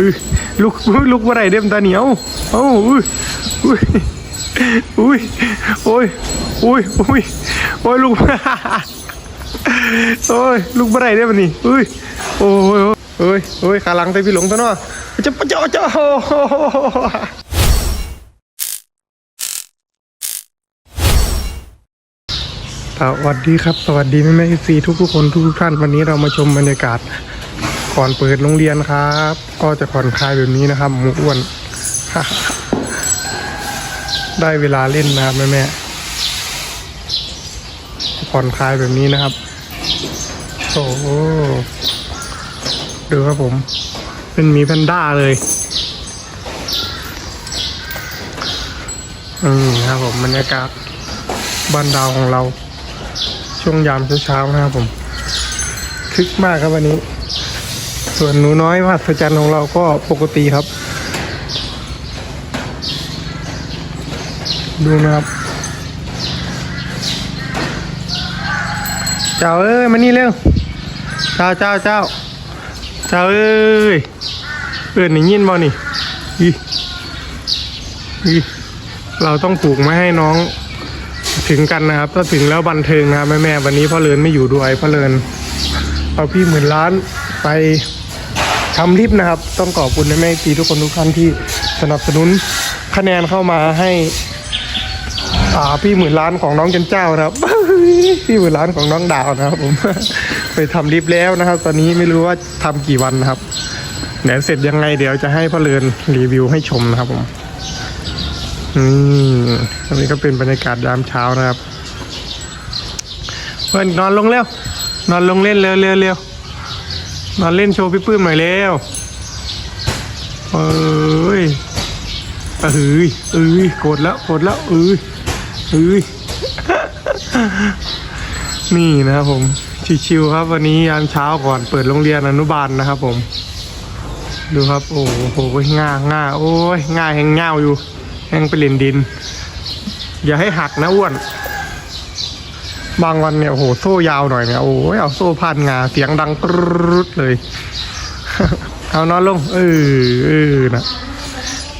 อุ้ยลุกลุกว่าไรเด้มตาเหนียวเอ้าอุ้ยอุ้ยอุ้ยโอ้ยอุ้ยอุ้ยโอ้ยลุกโอ้ยลุกบ่ได้เด้มันนี่อุ้ยโอ้ยโอ้ยโอ้ยขาหลังไปพี่หลงตัวเนาะจะจะจะโอ้โหสวัสดีครับ สวัสดีแม่แม่ซีทุกทุกคนทุกทุกท่านวันนี้เรามาชมบรรยากาศ ก่อนเปิดโรงเรียนครับ ก็จะผ่อนคลายแบบนี้นะครับหมูอ้วน ได้เวลาเล่นนะครับแม่แม่ผ่อนคลายแบบนี้นะครับโอ้โหดูครับผม เป็นมีแพนด้าเลยอืมครับผมบรรยากาศบ้านดาวของเรา ช่วงยามเช้าๆนะครับผมคึกมากครับวันนี้ ส่วนหนูน้อยมหัศจรรย์ของเราก็ปกติครับ ดูนะครับ เจ้าเอ้ยมานี่เร็ว เจ้าเจ้าเจ้าเจ้าเอ้ยเอื่นนี่ยินบ่นี่อีอีเราต้องปลูกไม่ให้น้องถึงกันนะครับ ถ้าถึงแล้วบันเทิงนะแม่แม่วันนี้พ่อเลินไม่อยู่ด้วยพ่อเลินเอาพี่หมื่นล้านไป ทำลิฟต์นะครับ ต้องขอบคุณแม่แม่ตีทุกคนทุกท่านที่สนับสนุนคะแนนเข้ามาให้อ่าพี่หมื่นล้านของน้องจันเจ้านะครับ พี่หมื่นล้านของน้องดาวนะครับ ผม ไปทำลิฟต์แล้วนะครับ ตอนนี้ไม่รู้ว่าทำกี่วันนะครับเดี๋ยวเสร็จยังไงเดี๋ยวจะให้พ่อเลือนรีวิวให้ชมนะครับผมอืมอันนี้ก็เป็นบรรยากาศยามเช้านะครับ เพื่อนนอนลงเร็วนอนลงเล่นเร็วเร็วเร็ว นอนเล่นโชว์พี่ปื้มหน่อยเร็วเอ้ยเอ้ยเอ้ยกดแล้วโกดแล้วเอ้ยเอ้ยนี่นะครับผม ชิวๆครับ วันนี้ยามเช้าก่อนเปิดโรงเรียนอนุบาลนะครับผม ดูครับ โอ้โหง่าง่าโอ้ยง่าแหงเง่าอยู่แหงไปเล่นดิน อย่าให้หักนะอ้วน บางวันเนี่ยโอ้โหโซ่ยาวหน่อยเนี่ยโอ้ยเอาโซ่พันงาเสียงดังกรุดเลย เอานอนลงเออเออนะ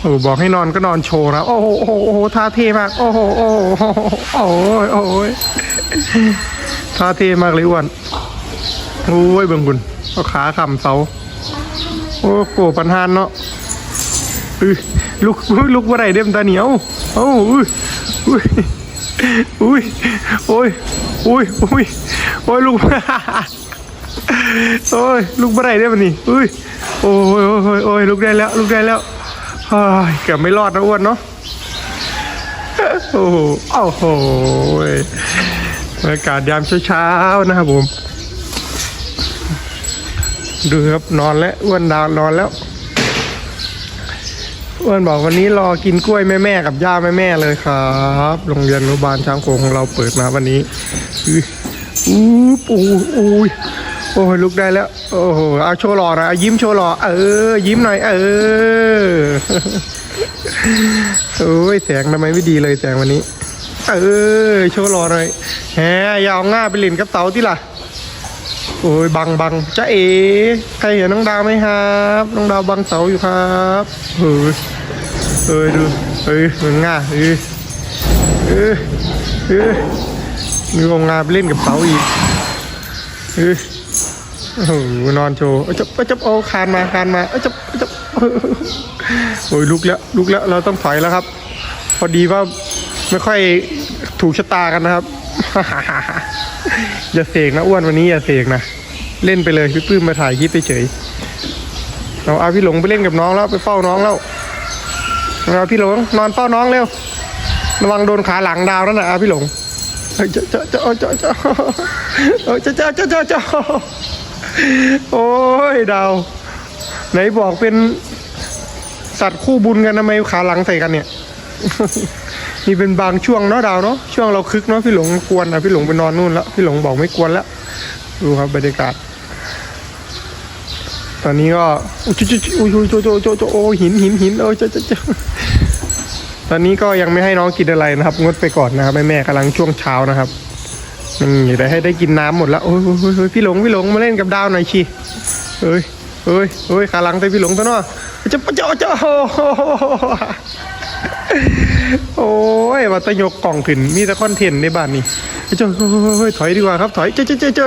โอ้บอกให้นอนก็นอนโชว์นะโอ้โหโอ้โหท่าเท่มากโอ้โหโอ้โหโอ้โหโอ้โหท่าเท่มากเลยอ้วนโอ้ยเบิ่งบุญเอาขาขำเสาโอ้โหปัญหานเนาะลุกลุกว่าไรเด้มตาเหนียวเอ้าอุ้ยอุ้ย อุ้ยโอ้ยอุ้ยอุ้ยโอ้ยลุกโอ้ยลุกว่าไรเด้มนี่อุ้ยโอ้ยโอ้ยโอ้ยโอ้ยลุกได้แล้วลุกได้แล้วเฮ้ยเกือบไม่รอดนะอ้วนเนาะโอ้โหโอ้โหบรรยากาศยามเช้าๆนะครับผมดูครับนอนแล้วอ้วนดาวนอนแล้ว อ้วนบอกวันนี้รอกินกล้วยแม่ๆกับย่าแม่ๆเลยครับโรงเรียนอนุบาลช้างโขงของเราเปิดมาวันนี้อู้ปูอุ้ยโอ้ยลุกได้แล้ว โอ้โหเอาโชว์หล่อนะยิ้มโชว์หล่อเออ ยิ้มหน่อย เออโอ้ยแสงทำไมไม่ดีเลยแสงวันนี้ เออ โชว์หล่อหน่อยแฮอย่าเอาง่าไปเล่นกับเต๋าที่ล่ะ โอ้ยบังบังจ้าเอ๋ใครเห็นน้องดาวไหมครับน้องดาวบังเสาอยู่ครับเฮ้ยเฮ้ยดูเฮ้ยเหมือนง่าเฮ้ยเฮ้ยเฮ้ยมีเอางาไปเล่นกับเสาอีกเฮ้ยโอ้โหนอนโชว์เอ้ยจับเอ้ยจับเอาคานมาคานมาเอ้ยจับเอ้ยจับโอ้ยลุกแล้วลุกแล้วเราต้องถอยแล้วครับ พอดีว่าไม่ค่อยถูกชะตากันนะครับ อย่าเสกนะอ้วนวันนี้อย่าเสกนะ เล่นไปเลยพี่ปื้มมาถ่ายคลิปไปเฉยเราเอาพี่หลงไปเล่นกับน้องแล้วไปเฝ้าน้องแล้วเราพี่หลงนอนเฝ้าน้องเร็วระวังโดนขาหลังดาวนั่นแหละเอาพี่หลงเจ้าเจ้าเจ้าเจ้าเจ้าเจ้าเจ้าเจ้าเจ้าเจ้าโอ้ยดาว ไหนบอกเป็นสัตว์คู่บุญกันทำไมขาหลังใส่กันเนี่ย นี่เป็นบางช่วงเนาะดาวเนาะช่วงเราคึกเนาะพี่หลงกวนอะพี่หลงไปนอนนู่นแล้วพี่หลงบอกไม่กวนแล้วดูครับบรรยากาศ ตอนนี้ก็อุ้ยจุ๊ยอุ้ยอุ้ยโจโจโจโจโอ้หินหินหินโอ้ยเจ้าเจ้าเจ้าตอนนี้ก็ยังไม่ให้น้องกินอะไรนะครับ งดไปก่อนนะครับแม่แม่กำลังช่วงเช้านะครับนี่แต่ให้ได้กินน้ำหมดแล้วโอ้ยโอ้ยพี่หลงพี่หลงมาเล่นกับดาวหน่อยชีเอ้ยเอ้ยเอ้ยขาหลังแต่พี่หลงตัวเนาะจะจะจะจะโอ้ โอ้ยว่าตะยกกล่องขึ้นมีแต่คอนเทนต์ในบ้านนี่เจ้าเฮ้ยถอยดีกว่าครับถอยเจ้าเจ้าเจ้าเจ้า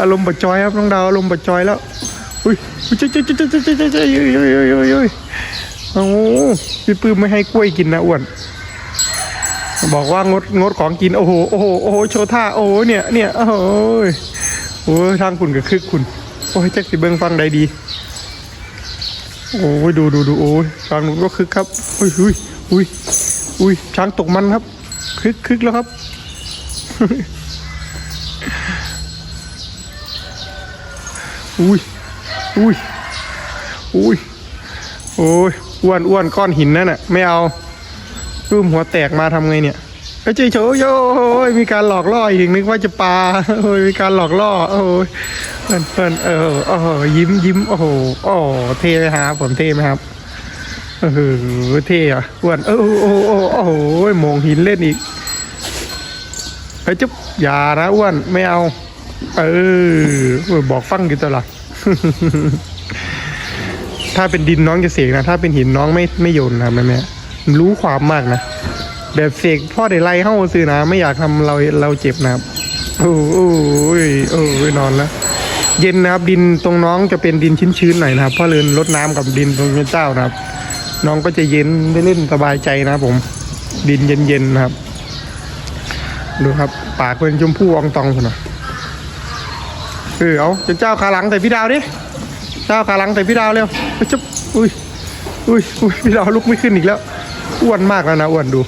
อารมณ์บดจอยครับน้องดาวอารมณ์บดจอยแล้วอุ้ยเจ้าเจ้าเจ้าเจ้าเจ้าเจ้าเจ้าเจ้าเอ้ยเอ้ยเอ้ยเอ้ยเอ้ยโอ้พี่ปื้มไม่ให้กล้วยกินนะอ้วนบอกว่างดงดของกินโอ้โหโอ้โหโอ้โหโชว์ท่าโอ้โหเนี่ยเนี่ยโอ้โหโอ้ยทางคุณกับคึกคุณโอ้ยแจ็คสิเบิงฟังใดดี โอ้ยดูดูดูโอ้ยช้างนู้นก็คึกครับอุ้ยอุ้ยอุ้ยอุ้ยช้างตกมันครับ คึกคึกแล้วครับ อุ้ยอุ้ยอุ้ยโอ้ยอ้วนอ้วนก้อนหินนั่นน่ะ ไม่เอารูมหัวแตกมาทำไงเนี่ย เอ้ยเจ๊โฉยโอ้ยมีการหลอกล่ออีกนึกว่าจะปลาโอ้ยมีการหลอกล่อ โอ้ยเพื่อนเพื่อนเออโอ้ยิ้มยิ้มโอ้โหโอ้เท่ไหมครับผมเท่ไหมครับเออเท่อะอ้วนเออโอ้โอ้โอ้โหโมงหินเล่นอีกเฮ้ยจุ๊บอย่านะอ้วนไม่เอา เออบอกฟังอยู่ตลอดถ้าเป็นดินน้องจะเสกนะ ถ้าเป็นหินน้องไม่ไม่โยนนะแม่แม่รู้ความมากนะ แบบเสกพ่อได้ไล่เข้าซื้อนะ ไม่อยากทำเราเราเจ็บนะครับโอ้โอ้ยโอ้ยนอนแล้ว เย็นนะครับ ดินตรงน้องจะเป็นดินชื้นๆหน่อยนะครับเพราะเรือนลดน้ำกับดินตรงเจ้านะครับ น้องก็จะเย็นได้เล่นสบายใจนะผม ดินเย็นๆนะครับ ดูครับปากเป็นชมพู่อองตองคุณนะเออเอาเจ้าขาหลังแต่พี่ดาวดิเจ้าขาหลังแต่พี่ดาวเร็วไปจุ๊บอุ้ยอุ้ยอุ้ยพี่ดาวลุกไม่ขึ้นอีกแล้วอ้วนมากแล้วนะอ้วนดู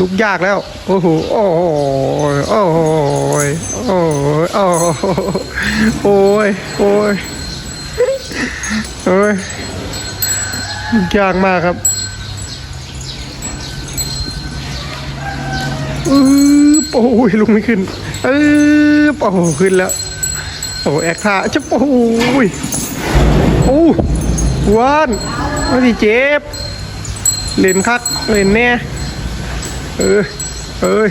ลุกยากแล้ว โอ้โห โอ้โหโอ้โหโอ้โหโอ้โหโอ้ยโอ้ยโอ้ยยากมากครับอือโอ้ยลุกไม่ขึ้นเออโอ้โหขึ้นแล้ว โอ้แอคท่าจะโอ้ยโอ้วานไม่ด้เจ็บเล่นคักเล่นแน่ เออเอ้ย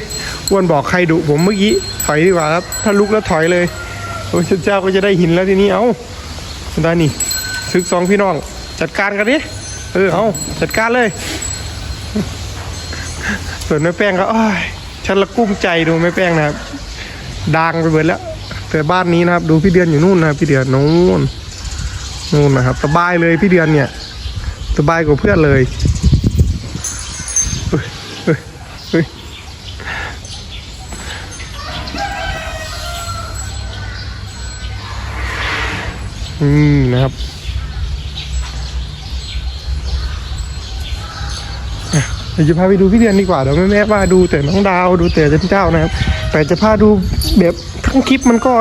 อ้วนบอกใครดุผมเมื่อกี้ถอยดีกว่าครับ ถ้าลุกแล้วถอยเลยโอ้ยเจ้าก็จะได้หินแล้วทีนี้เอาได้นี่ซึกสองพี่น้อง จัดการกันดิเออเอาจัดการเลย ส่วนแม่แป้งก็อ้ยฉันละกุ้มใจดูแม่แป้งนะครับดังไปเบิดแล้ว แต่บ้านนี้นะครับ ดูพี่เดือนอยู่นู่นนะพี่เดือนนู่นนู่นนะครับสบายเลยพี่เดือนเนี่ยสบายกว่าเพื่อนเลยเฮ้ยเฮ้ยเฮ้ย อืมนะครับเดี๋ยวจะพาไปดูพี่เดือนดีกว่าเดี๋ยวแม่แม่ว่าดูแต่น้องดาวดูแต่เจ้าเจ้านะครับ แต่จะพาดูแบบทั้งคลิปมันก็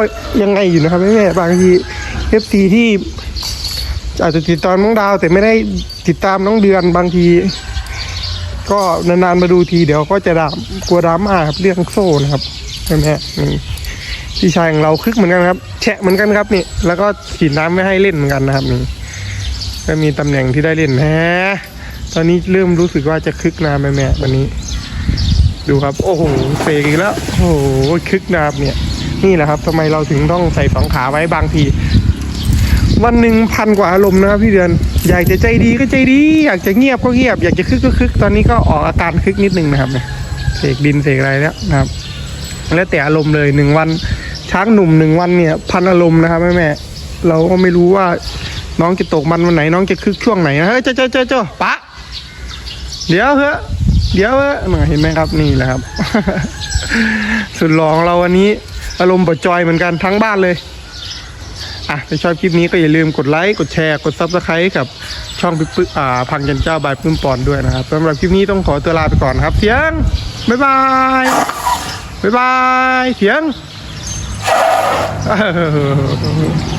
ยังไงอยู่นะครับแม่แม่บางทีเอฟซีที่อาจจะติดตามน้องดาว แต่ไม่ได้ติดตามน้องเดือนบางที ก็นานๆมาดูทีเดี๋ยวก็จะดรามกลัวดราม่าครับเรื่องโซ่นะครับใช่ไหมฮะนี่ พี่ชายของเราคึกเหมือนกันครับ แฉะเหมือนกันครับนี่ แล้วก็ฉีดน้ำไม่ให้เล่นเหมือนกันนะครับนี่ก็มีตำแหน่งที่ได้เล่นแฮะตอนนี้เริ่มรู้สึกว่าจะคึกนาแม่แม่วันนี้ ดูครับ โอ้โหเฟกอีกแล้ว โอ้โหคึกนะครับเนี่ย นี่แหละครับทำไมเราถึงต้องใส่สองขาไว้บางที วันหนึ่งพันกว่าอารมณ์นะครับพี่เดือน อยากจะใจดีก็ใจดี อยากจะเงียบก็เงียบ อยากจะคึกก็คึก ตอนนี้ก็ออกอาการคึกนิดนึงนะครับเนี่ยเสกดินเสกอะไรแล้วนะครับแล้วแต่อารมณ์เลยหนึ่งวัน ช้างหนุ่มหนึ่งวันเนี่ย พันอารมณ์นะครับแม่แม่เราก็ไม่รู้ว่าน้องจะตกมันวันไหน น้องจะคึกช่วงไหนนะเฮ้ยเจ้าเจ้าเจ้าเจ้าปะเดี๋ยวเถอะเดี๋ยวเอะน่ะเห็นไหมครับนี่แหละครับ สุดหลองเราวันนี้ อารมณ์บดจอยเหมือนกันทั้งบ้านเลยอะถ้าชอบคลิปนี้ก็อย่าลืมกดไลค์กดแชร์กดซับสไครต์กับช่องปิ๊กปึ๊กอ่าพังจันเจ้าบายปื้มปอนด้วยนะครับสำหรับคลิปนี้ต้องขอตัวลาไปก่อนครับ เสียงบ๊ายบายบ๊ายบายเสียง Oh,